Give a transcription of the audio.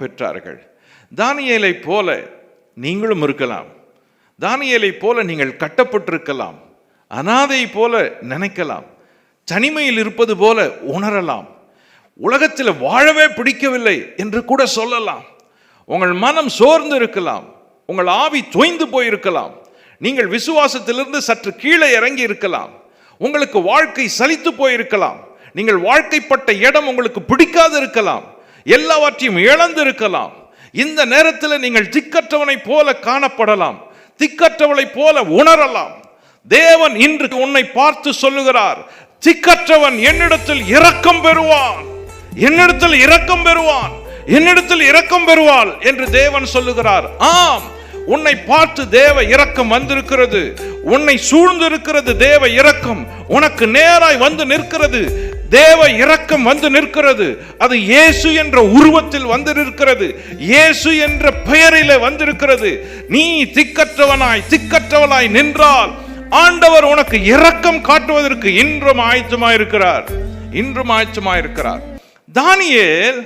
இரக்கம் பெற்றார்கள். தானியலை போல நீங்களும் இருக்கலாம். தானியலை போல நீங்கள் கட்டப்பட்டிருக்கலாம். அனாதை போல நினைக்கலாம். தனிமையில் இருப்பது போல உணரலாம். உலகத்தில் வாழவே பிடிக்கவில்லை என்று கூட சொல்லலாம். உங்கள் மனம் சோர்ந்து இருக்கலாம் உங்கள் ஆவி தொய்ந்து போயிருக்கலாம். நீங்கள் விசுவாசத்திலிருந்து சற்று கீழே இறங்கி இருக்கலாம். உங்களுக்கு வாழ்க்கை சலித்து போயிருக்கலாம். நீங்கள் வாழ்க்கைப்பட்ட இடம் உங்களுக்கு பிடிக்காது இருக்கலாம். எல்லாவற்றையும் இழந்து இருக்கலாம் இந்த நேரத்தில் நீங்கள் திக்கற்றவனைப் போல காணப்படலாம். திக்கற்றவளைப் போல உணரலாம். தேவன் இன்று உன்னை பார்த்து சொல்லுகிறார் திக்கற்றவன் என்னிடத்தில் இரக்கம் பெறுவான். என்னிடத்தில் இரக்கம் பெறுவான். என்னிடத்தில் இரக்கம் பெறுவாள் என்று தேவன் சொல்லுகிறார். ஆம் உன்னை பார்த்து தேவ இரக்கம் வந்திருக்கிறது. உன்னை சூழ்ந்திருக்கிறது தேவ இரக்கம். உனக்கு நேராய் வந்து நிற்கிறது. தேவ இரக்கம் வந்து நிற்கிறது. அது இயேசு என்ற உருவத்தில் வந்து நிற்கிறது. இயேசு என்ற பெயரிலே வந்திருக்கிறது நீ திக்கற்றவனாய் திக்கற்றவனாய் நின்றால் ஆண்டவர் உனக்கு இரக்கம் காட்டுவதற்கு இன்றும் ஆயத்தமாயிருக்கிறார். இன்றும் ஆயத்தமாயிருக்கிறார். தானியேல்